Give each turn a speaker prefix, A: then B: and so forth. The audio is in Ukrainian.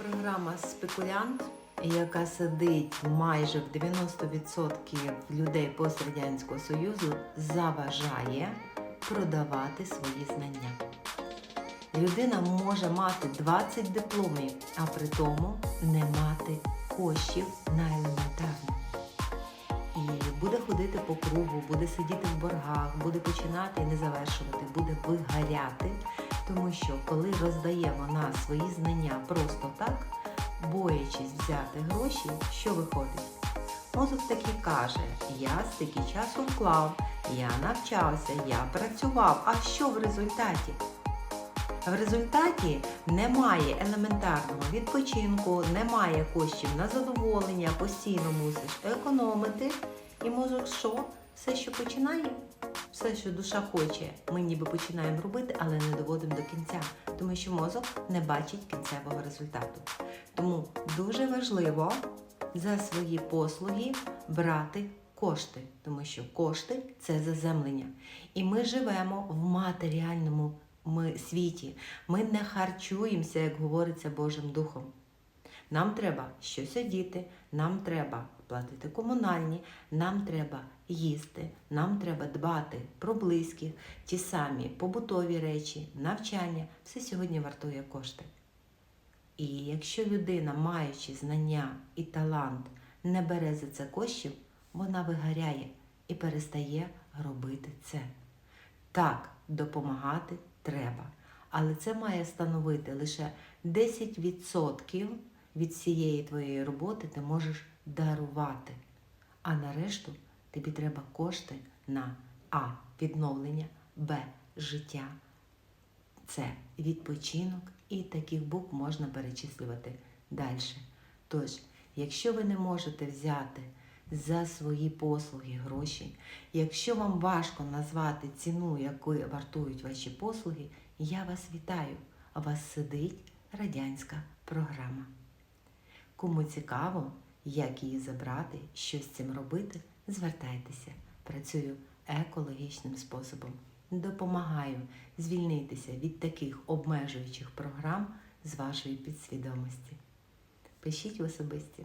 A: Програма Спекулянт, яка сидить майже в 90% людей пострадянського союзу, заважає продавати свої знання. Людина може мати 20 дипломів, а при тому не мати коштів на елементарне. І буде ходити по кругу, буде сидіти в боргах, буде починати і не завершувати, буде вигоряти, тому що коли роздає вона свої знання просто так, боячись взяти гроші, що виходить? Мозок таки каже: я стільки часу вклав, я навчався, я працював. А що в результаті? В результаті немає елементарного відпочинку, немає коштів на задоволення, постійно мусиш економити. І мозок що? Все, що починає, все, що душа хоче, ми ніби починаємо робити, але не доводимо до кінця, тому що мозок не бачить кінцевого результату. Тому дуже важливо за свої послуги брати кошти, тому що кошти це заземлення. І ми живемо в матеріальному світі. Ми не харчуємося, як говориться Божим Духом. Нам треба щось одіти, нам треба платити комунальні, нам треба їсти, нам треба дбати про близьких, ті самі побутові речі, навчання. Все сьогодні вартує кошти. І якщо людина, маючи знання і талант, не бере за це коштів, вона вигоряє і перестає робити це. Так, допомагати треба, але це має становити лише 10% від всієї твоєї роботи ти можеш дарувати. А на решту тобі треба кошти на А. Відновлення, Б. Життя, С. Відпочинок і таких букв можна перечислювати далі. Тож, якщо ви не можете взяти за свої послуги гроші, якщо вам важко назвати ціну, яку вартують ваші послуги, я вас вітаю. Вас сидить радянська програма. Кому цікаво, як її забрати, що з цим робити, звертайтеся. Працюю екологічним способом. Допомагаю звільнитися від таких обмежуючих програм з вашої підсвідомості. Пишіть в особисті.